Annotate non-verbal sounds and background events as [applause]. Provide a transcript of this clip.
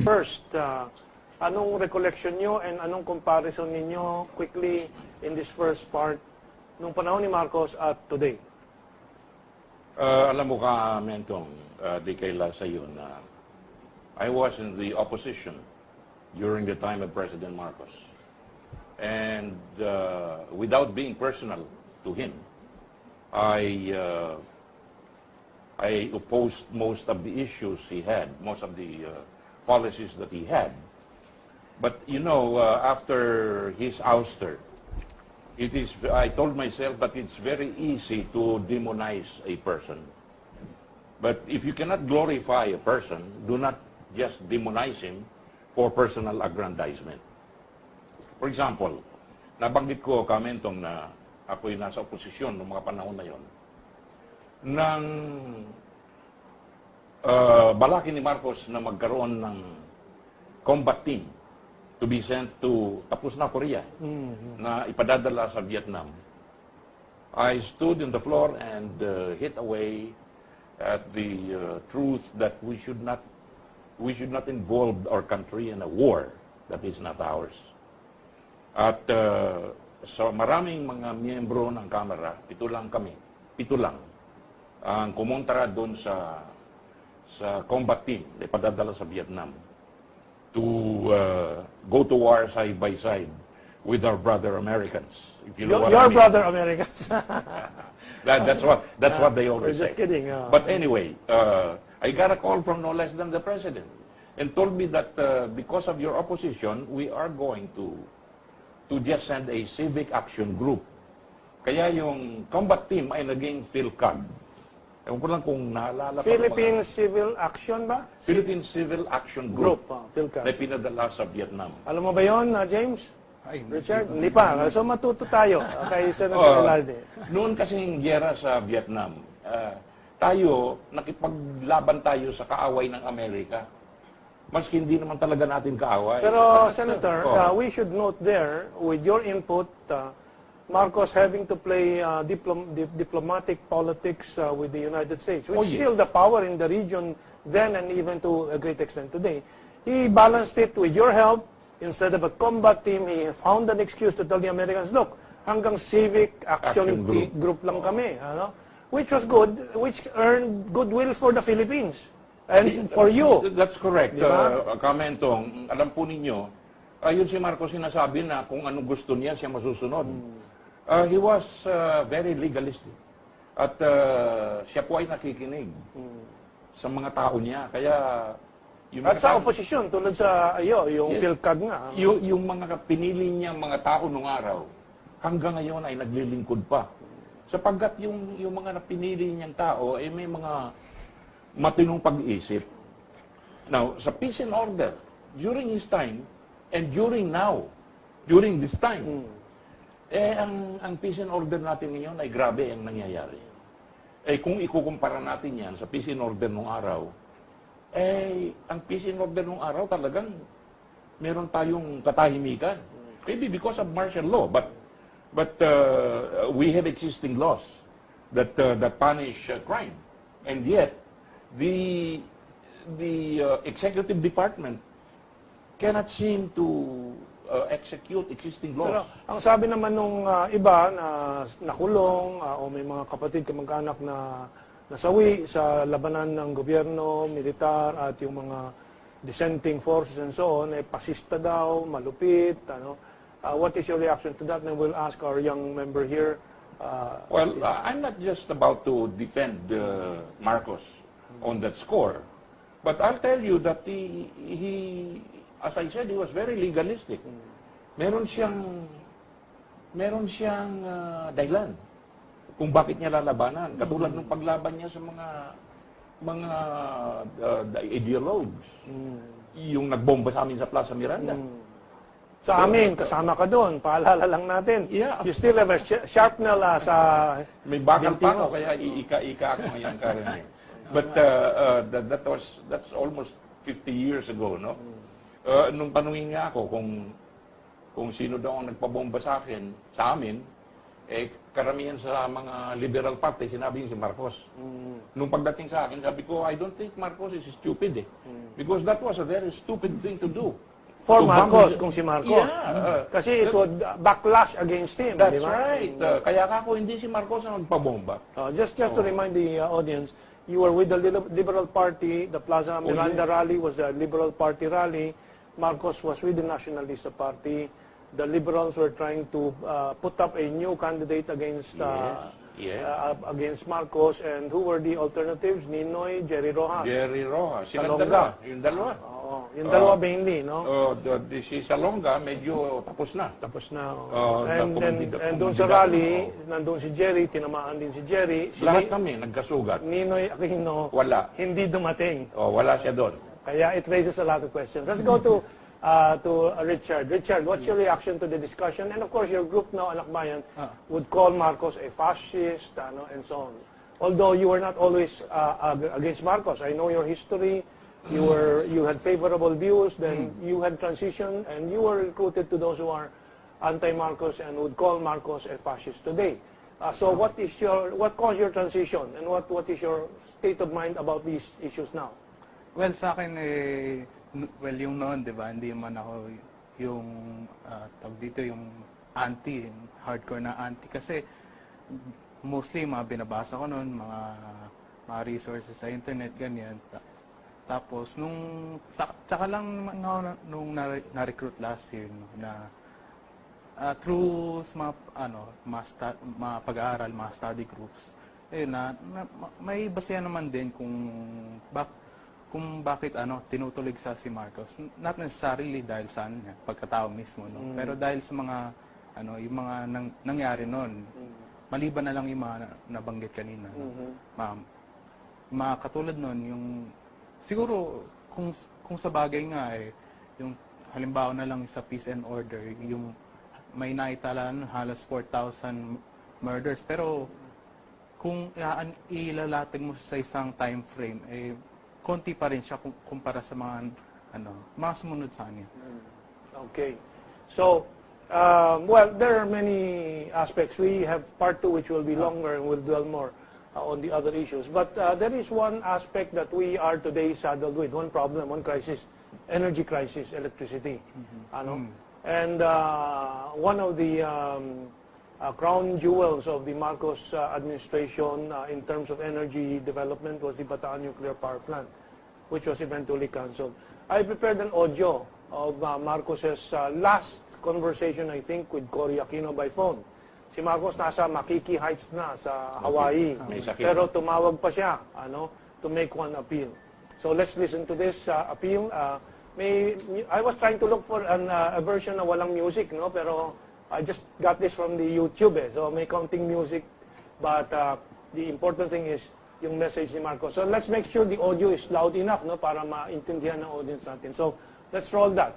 First, uh, anong recollection nyo and anong comparison ninyo quickly in this first part nung panahon ni Marcos at today? Uh, alam mo ka, Mentong, uh, di kaila sa iyo na I was in the opposition during the time of President Marcos. And uh, without being personal to him, I, uh, I opposed most of the issues he had, most of the uh, policies that he had. But you know, uh, after his ouster, it is, I told myself that it's very easy to demonize a person. But if you cannot glorify a person, do not just demonize him for personal aggrandizement. For example, nabanggit ko, Kamentong, na ako'y nasa oposisyon noong mga panahon na yon. Nang uh, balaki ni Marcos na magkaroon ng combat team to be sent to tapos na Korea na ipadadala sa Vietnam. I stood in the floor and uh, hit away at the uh, truth that we should not we should not involve our country in a war that is not ours. At uh, sa maraming mga miyembro ng Kamara, pito lang kami, pito lang, ang kumontra doon sa sa combat team na ipadadala sa Vietnam to uh, go to war side by side with our brother Americans. If you know Your, what I your mean. brother Americans. [laughs] That, that's what that's what they always [laughs] We're just say. kidding, uh. But anyway, uh, I got a call from no less than the president and told me that uh, because of your opposition, we are going to to just send a civic action group. Kaya yung combat team ay naging PhilCAG. Ewan ko lang kung naalala pa ng mga- Philippine Civil Action ba? Philippine Civil Action Group, Group, ah, na pinadala sa Vietnam. Alam mo ba yon, uh, James? Ay, Richard? Hindi pa. So matuto tayo uh, kay Senator [laughs] Oh, Velarde. noon kasing gera sa Vietnam, ah, tayo, nakipaglaban tayo sa kaaway ng Amerika. Maski hindi naman talaga natin kaaway. Pero, [laughs] Senator, Oh. uh, we should note there, with your input, uh, Marcos having to play uh, diplom- di- diplomatic politics uh, with the United States, which Oh, yeah. still the power in the region then and even to a great extent today. He balanced it with your help. Instead of a combat team, he found an excuse to tell the Americans, look, hanggang civic action, Action group. group. lang kami. Ano? Which was good, which earned goodwill for the Philippines. And for you. That's correct. Di ba? Uh, Kamentong, alam po ninyo, ayun si Marcos sinasabi na kung anong gusto niya, siya masusunod. Uh, he was uh, very legalistic. At uh, siya po ay nakikinig sa mga tao niya. Kaya yung At sa tao- oposisyon, tulad sa ayo, yung Yes. PhilCAG nga. yung, yung mga pinili niyang mga tao nung araw, hanggang ngayon ay naglilingkod pa. Sapagkat yung, yung mga napinili niyang tao, ay may mga matinong pag-iisip. Now, sa peace and order, during his time, and during now, during this time, eh, ang, ang peace and order natin ngayon ay grabe ang nangyayari. Eh, kung ikukumpara natin yan sa peace and order nung araw, eh, ang peace and order nung araw talagang meron tayong katahimikan. Maybe because of martial law, but but uh, we have existing laws that uh, that punish uh, crime, and yet the the uh, executive department cannot seem to uh, execute existing Pero laws. ang sabi naman nung ah, iba na nakulong ah, o may mga kapatid kamag-anak na nasawi sa labanan ng gobyerno, militar at yung mga dissenting forces and so on, eh, pasista daw, malupit, ano. Ah, what is your reaction to that? And we'll ask our young member here. ah, Well, uh, I'm not just about to defend uh, Marcos on that score, but I'll tell you that he, he, as I said, he was very legalistic. Meron siyang, meron siyang uh, dahilan kung bakit niya lalabanan. Katulad ng paglaban niya sa mga mga uh, ideologues. Yung nagbomba sa amin sa Plaza Miranda. sa amin, kasama ka doon. Paalala lang natin. Yeah. You still have a sh- sharpnel ah, sa May bakal pa ako, kaya iika-ika ako ngayon karami. But uh, uh, that, that was, that's almost 50 years ago, no? Uh, nung tanungin nga ako kung, kung sino daw ang nagpabomba sa akin, sa amin, Eh, karamihan sa mga liberal party, sinabi niya si Marcos. Nung pagdating sa akin, sabi ko, I don't think Marcos is stupid eh. Because that was a very stupid thing to do. For To Marcos, kung si Marcos. Yeah. uh, Kasi it would backlash against him, That's di ba? right. Uh, kaya ka ako, hindi si Marcos ang nagpabomba. Uh, just just to remind the uh, audience, you were with the Lib- Liberal Party. The Plaza Miranda rally was the Liberal Party rally. Marcos was with the Nationalista Party. The Liberals were trying to uh, put up a new candidate against uh, Yes, yes. uh, against Marcos. And who were the alternatives? Ninoy, Jerry Rojas. Jerry Rojas. Sila Salonga. dalawa. Yung dalawa. Oo, yung dalawa mainly, no? Oh, the, the, si Salonga, medyo tapos na. Tapos na. oo. Oh, and, and, and doon sa rally, nandun si Jerry, tinamaan din si Jerry. Si Lahat Ni- kami nagkasugat. Ninoy Aquino, Wala. hindi dumating. Oh, wala siya doon. Kaya it raises a lot of questions. Let's go to uh, to uh, Richard. Richard, what's your reaction to the discussion? And of course, your group now, Anak Bayan, would call Marcos a fascist, ano, and so on. Although you were not always uh, ag- against Marcos. I know your history. You were you had favorable views. Then you had transitioned, and you were recruited to those who are anti-Marcos and would call Marcos a fascist today. Uh, so what is your what caused your transition, and what what is your state of mind about these issues now? Well, sa akin eh, well, yung noon, di ba, hindi man ako yung, uh, tawag dito, yung anti, yung hardcore na anti. Kasi, mostly, mga binabasa ko noon, mga, mga resources sa internet, ganyan. Ta- tapos, nung, sa, tsaka lang na- nung na- na-recruit last year, no, na, uh, through mga, ano, mga, sta- mga pag-aaral, mga study groups, ayun na, na ma- may basehan naman din kung bak kung bakit ano tinutulig sa si Marcos. Not necessarily dahil sa ano niya pagkatao mismo no? Pero dahil sa mga ano yung mga nang, nangyari noon. Maliban na lang yung mga na- nabanggit kanina no? ma'am mga katulad noon yung siguro kung kung sa bagay nga eh yung halimbawa na lang sa peace and order yung may naitala no, halos 4,000 murders. Pero kung iaan- ilalatag mo sa isang time frame eh konti pa rin siya kum- kumpara sa mga ano mga sumunod sa kanya. Okay. So, um, well, there are many aspects. We have part two, which will be longer and will dwell more uh, on the other issues. But uh, there is one aspect that we are today saddled with, one problem, one crisis, energy crisis, electricity. Ano? And uh, one of the um, uh, crown jewels of the Marcos uh, administration uh, in terms of energy development was the Bataan Nuclear Power Plant, which was eventually cancelled. I prepared an audio of uh, Marcos's uh, last conversation, I think, with Cory Aquino by phone. Si Marcos nasa Makiki Heights na sa Hawaii. Sakit. Pero tumawag pa siya ano, to make one appeal. So let's listen to this uh, appeal. Uh, may, I was trying to look for an, uh, a version na walang music, no? pero I just got this from the YouTube. Eh. So may counting music, but uh, the important thing is yung message ni Marcos. So let's make sure the audio is loud enough no para maintindihan ng audience natin. So let's roll that.